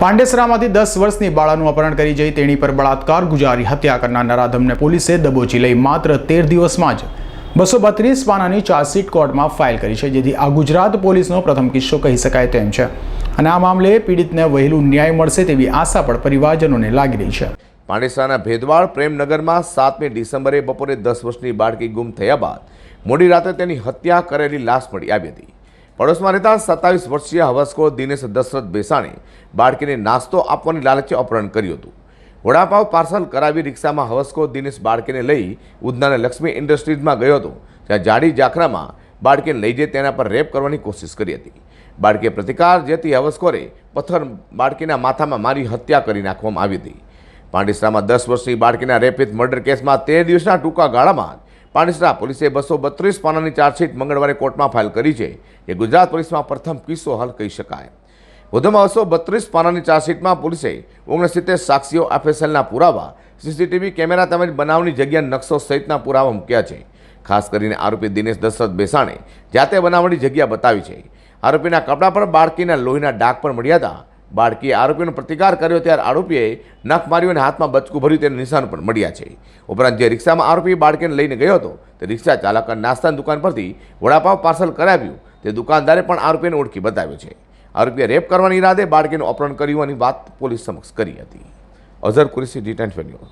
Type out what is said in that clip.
પાંડેસરામાંથી દસ વર્ષની બાળાનું અપહરણ કરી જઈ તેણી પર બળાત્કાર ગુજારી હત્યા કરનાર નરાધમને પોલીસે દબોચી લઈ માત્ર તેર દિવસમાં જ બસો બત્રીસ પાનાની ચાર્જશીટ કોર્ટમાં ફાઇલ કરી છે, જેથી આ ગુજરાત પોલીસનો પ્રથમ કિસ્સો કહી શકાય તેમ છે. અને આ મામલે પીડિતને વહેલું ન્યાય મળશે તેવી આશા પણ પરિવારજનોને લાગી રહી છે. પાંડેસરાના ભેદવાળ પ્રેમનગરમાં સાતમી ડિસેમ્બરે બપોરે દસ વર્ષની બાળકી ગુમ થયા બાદ મોડી રાતે તેની હત્યા કરેલી લાશ મળી આવી હતી. પડોશમાં રહેતા સત્તાવીસ વર્ષીય હવસકો દિનેશ દશરથ બેસાણે બાળકીને નાસ્તો આપવાની લાલચે અપહરણ કર્યું હતું. વડાપાવ પાર્સલ કરાવી રિક્ષામાં હવસકો દિનેશ બાળકીને લઈ ઉધનાના લક્ષ્મી ઇન્ડસ્ટ્રીઝમાં ગયો હતો ત્યાં જાડી જાખરામાં બાળકીને લઈ જઈ તેના પર રેપ કરવાની કોશિશ કરી હતી. બાળકીએ પ્રતિકાર જેથી હવસકોરે પથ્થર બાળકીના માથામાં મારી હત્યા કરી નાખવામાં આવી હતી. પાંડિસરામાં દસ વર્ષની બાળકીના રેપિત મર્ડર કેસમાં તેર દિવસના ટૂંકા ગાળામાં પાંડેસરા પોલીસે બસો બત્રીસ પાનાની ચાર્જશીટ મંગળવારે કોર્ટમાં ફાઇલ કરી છે એ ગુજરાત પોલીસમાં પ્રથમ કિસ્સો હાલ કહી શકાય. વધુમાં બસો બત્રીસ પાનાની ચાર્જશીટમાં પોલીસે ઓગણસિત્તેર સાક્ષીઓ એફએસએલના પુરાવા, સીસીટીવી કેમેરા તેમજ બનાવની જગ્યા નકશો સહિતના પુરાવા મૂક્યા છે. ખાસ કરીને આરોપી દિનેશ દશરથ બેસાણે જાતે બનાવવાની જગ્યા બતાવી છે. આરોપીના કપડા પર બાળકીના લોહીના ડાઘ પણ મળ્યા હતા. બાળકીએ આરોપીનો પ્રતિકાર કર્યો ત્યારે આરોપીએ નખ માર્યું અને હાથમાં બચકું ભર્યું તેના નિશાન પણ મળ્યા છે. ઉપરાંત જે રિક્ષામાં આરોપી બાળકીને લઈને ગયો હતો, તે રિક્ષા ચાલક નાસ્તાની દુકાન પરથી વડાપાવ પાર્સલ કરાવ્યું. તે દુકાનદારે પણ આરોપીને ઓળખી બતાવ્યો છે. આરોપીએ રેપ કરવાની ઈરાદે બાળકીનું અપહરણ કર્યું અને વાત પોલીસ સમક્ષ કરી હતી. અઝર કુરેશી, ડી